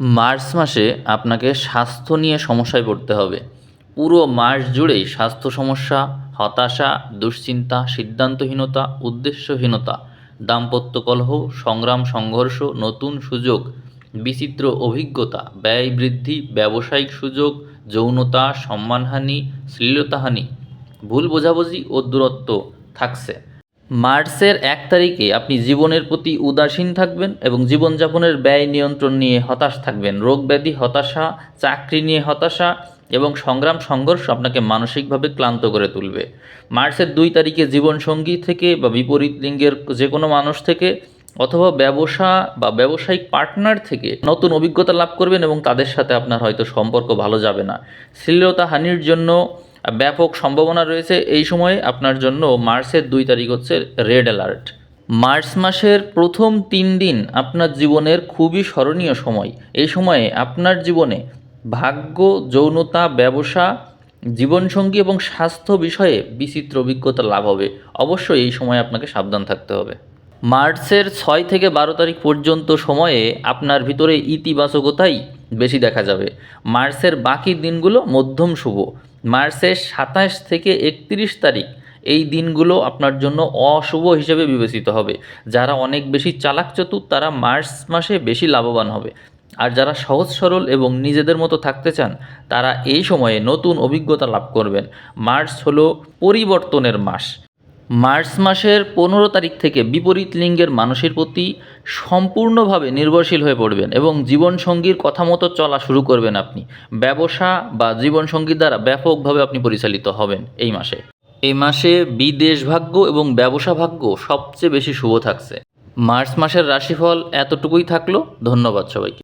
March মাসে আপনাকে স্বাস্থ্য নিয়ে সমস্যায় পড়তে হবে। পুরো মাস জুড়েই স্বাস্থ্য সমস্যা, হতাশা, দুশ্চিন্তা, সিদ্ধান্তহীনতা, উদ্দেশ্যহীনতা, দাম্পত্য কলহ, সংগ্রাম সংঘর্ষ, নতুন সুযোগ, বিচিত্র অভিজ্ঞতা, ব্যয় বৃদ্ধি, ব্যবসায়িক সুযোগ, যৌনতা, সম্মানহানি, শ্লীলতাহানি, ভুল বোঝাবুঝি ও দূরত্ব থাকছে। মার্চের এক তারিখে আপনি জীবনের প্রতি উদাসীন থাকবেন এবং জীবনযাপনের ব্যয় নিয়ন্ত্রণ নিয়ে হতাশ থাকবেন। রোগ ব্যাধি, হতাশা, চাকরি নিয়ে হতাশা এবং সংগ্রাম, সংঘর্ষ আপনাকে মানসিকভাবে ক্লান্ত করে তুলবে। মার্চের দুই তারিখে জীবনসঙ্গী থেকে বা বিপরীত লিঙ্গের যে কোনো মানুষ থেকে অথবা ব্যবসা বা ব্যবসায়িক পার্টনার থেকে নতুন অভিজ্ঞতা লাভ করবেন এবং তাদের সাথে আপনার হয়তো সম্পর্ক ভালো যাবে না। শ্লীলতা, হানির জন্য ব্যাপক সম্ভাবনা রয়েছে এই সময়ে আপনার জন্য মার্চের দুই তারিখ হচ্ছে রেড অ্যালার্ট। মার্চ মাসের প্রথম তিন দিন আপনার জীবনের খুবই স্মরণীয় সময়। এই সময়ে আপনার জীবনে ভাগ্য, যৌনতা, ব্যবসা, জীবনসঙ্গী এবং স্বাস্থ্য বিষয়ে বিচিত্র অভিজ্ঞতা লাভ হবে। অবশ্যই এই সময় আপনাকে সাবধান থাকতে হবে। মার্চের ছয় থেকে বারো তারিখ পর্যন্ত সময়ে আপনার ভিতরে ইতিবাচকতাই বেশি দেখা যাবে। মার্চের বাকি দিনগুলো মধ্যম শুভ। মার্চের সাতাশ থেকে একত্রিশ তারিখ এই দিনগুলো আপনার জন্য অশুভ হিসেবে বিবেচিত হবে। যারা অনেক বেশি চালাক চতুর, তারা মার্চ মাসে বেশি লাভবান হবে। আর যারা সহজ সরল এবং নিজেদের মতো থাকতে চান, তারা এই সময়ে নতুন অভিজ্ঞতা লাভ করবেন। মার্চ হলো পরিবর্তনের মাস। মার্চ মাসের পনেরো তারিখ থেকে বিপরীত লিঙ্গের মানুষের প্রতি সম্পূর্ণভাবে নির্ভরশীল হয়ে পড়বেন এবং জীবনসঙ্গীর কথা মতো চলা শুরু করবেন আপনি। ব্যবসা বা জীবনসঙ্গীর দ্বারা ব্যাপকভাবে আপনি পরিচালিত হবেন এই মাসে। এই মাসে বিদেশ ভাগ্য এবং ব্যবসা ভাগ্য সবচেয়ে বেশি শুভ থাকছে। মার্চ মাসের রাশিফল এতটুকুই থাকল। ধন্যবাদ সবাইকে।